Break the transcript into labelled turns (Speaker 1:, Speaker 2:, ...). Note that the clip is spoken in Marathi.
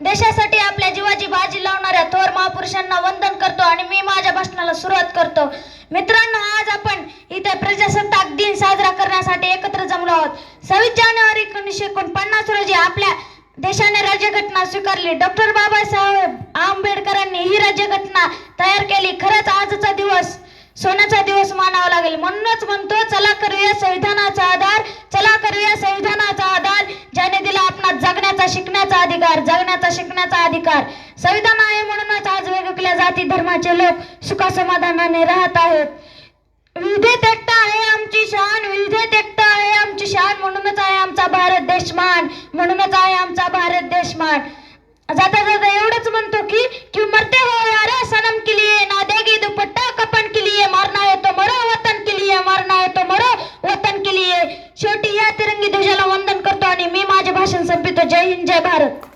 Speaker 1: देशासाठी आपल्या जीवाची बाजी लावणाऱ्या थोर महापुरुषांना वंदन करतो आणि मी माझ्या भाषणाला सुरुवात करतो. मित्रांनो आज आपण इथे प्रजासत्ताक दिन साजरा करण्यासाठी एकत्र जमलो आहोत. सव्वीस जानेवारी एकोणीसशे एकोणपन्नास रोजी आपल्या देशाने राज्यघटना स्वीकारली. डॉक्टर बाबासाहेब आंबेडकरांनी ही राज्यघटना तयार केली. खरंच आजचा दिवस सोन्याचा दिवस मानावा जगण्याचा शिकण्याचा अधिकार जगण्याचा शिकण्याचा अधिकार. संविधान आहे म्हणूनच आज वेगवेगळ्या जाती धर्माचे लोक सुखासमाधानाने राहत आहेत. विविधेत एकता आहे आमची शान विविधेत एकता आहे आमची शान म्हणूनच आहे आमचा भारत देश मान म्हणूनच आहे आमचा भारत देश मान. जाता जाता एवढंच Hüseyin Cebar'ın.